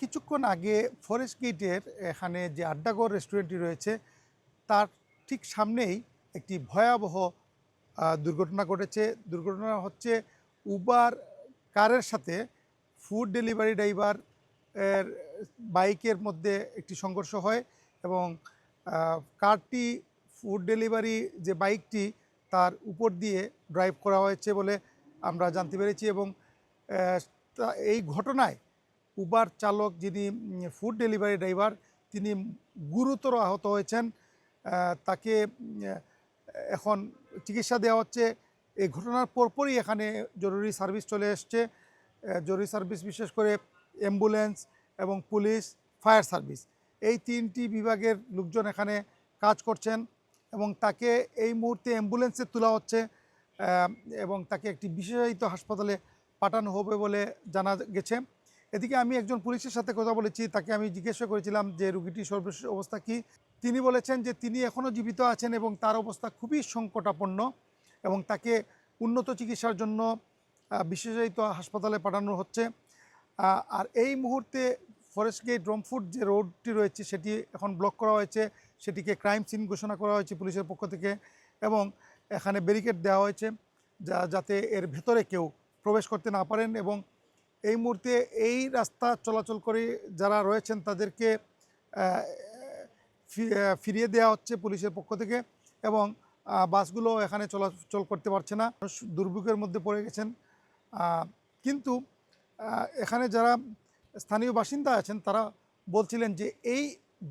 কিছুক্ষণ আগে ফরেস্ট গেটের এখানে যে আড্ডাগর রেস্টুরেন্টটি রয়েছে, তার ঠিক সামনেই একটি ভয়াবহ দুর্ঘটনা ঘটেছে। দুর্ঘটনা হচ্ছে উবার কারের সাথে ফুড ডেলিভারি ড্রাইভার এর বাইকের মধ্যে একটি সংঘর্ষ হয় এবং কারটি ফুড ডেলিভারি যে বাইকটি, তার উপর দিয়ে ড্রাইভ করা হয়েছে বলে আমরা জানতে পেরেছি এবং এই ঘটনায় উবার চালক যিনি ফুড ডেলিভারি ড্রাইভার তিনি গুরুতর আহত হয়েছেন। তাকে এখন চিকিৎসা দেওয়া হচ্ছে। এই ঘটনার পরপরই এখানে জরুরি সার্ভিস চলে এসছে। জরুরি সার্ভিস বিশেষ করে অ্যাম্বুলেন্স এবং পুলিশ ফায়ার সার্ভিস এই তিনটি বিভাগের লোকজন এখানে কাজ করছেন এবং তাকে এই মুহূর্তে অ্যাম্বুলেন্সে তোলা হচ্ছে। এবং তাকে একটি বিশেষায়িত হাসপাতালে পাঠানো হবে বলে জানা গেছে। এদিকে আমি একজন পুলিশের সাথে কথা বলেছি, তাকে আমি জিজ্ঞাসা করেছিলাম যে, রুগীটির সর্বশেষ অবস্থা কি? তিনি বলেছেন যে, তিনি এখনও জীবিত আছেন এবং তার অবস্থা খুবই সংকটাপন্ন এবং তাকে উন্নত চিকিৎসার জন্য বিশেষায়িত হাসপাতালে পাঠানো হচ্ছে। আর এই মুহূর্তে ফরেস্ট গেট রমফুট যে রোডটি রয়েছে, সেটি এখন ব্লক করা হয়েছে। সেটিকে ক্রাইম সিন ঘোষণা করা হয়েছে পুলিশের পক্ষ থেকে এবং এখানে ব্যারিকেড দেওয়া হয়েছে, যা, যাতে এর ভেতরে কেউ প্রবেশ করতে না পারেন এবং এই মুহূর্তে এই রাস্তা চলাচল করে যারা রয়েছেন তাদেরকে ফিরিয়ে দেওয়া হচ্ছে পুলিশের পক্ষ থেকে এবং বাসগুলো এখানে চলাচল করতে পারছে না। দুর্ভোগের মধ্যে পড়ে গেছেন। কিন্তু এখানে যারা স্থানীয় বাসিন্দা আছেন তারা বলছিলেন যে এই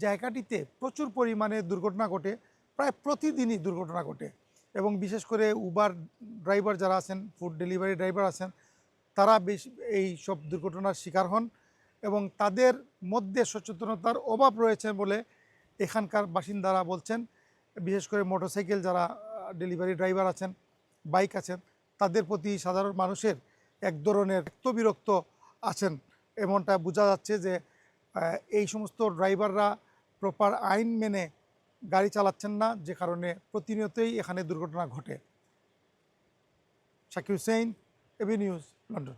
জায়গাটিতে প্রচুর পরিমাণে দুর্ঘটনা ঘটে, প্রায় প্রতিদিনই দুর্ঘটনা ঘটে এবং বিশেষ করে উবার ড্রাইভার যারা আছেন ফুড ডেলিভারি ড্রাইভার আছেন তারা বেশ এই সব দুর্ঘটনার শিকার হন এবং তাদের মধ্যে সচেতনতার অভাব রয়েছে বলে এখানকার বাসিন্দারা বলছেন। বিশেষ করে মোটরসাইকেল যারা ডেলিভারি ড্রাইভার আছেন, বাইক আছেন, তাদের প্রতি সাধারণ মানুষের এক ধরনের বিরক্ত আছেন। এমনটা বোঝা যাচ্ছে যে এই সমস্ত ড্রাইভাররা প্রপার আইন মেনে গাড়ি চালাচ্ছেন না, যে কারণে প্রতিনিয়তই এখানে দুর্ঘটনা ঘটে। Shakir Hussain AB news London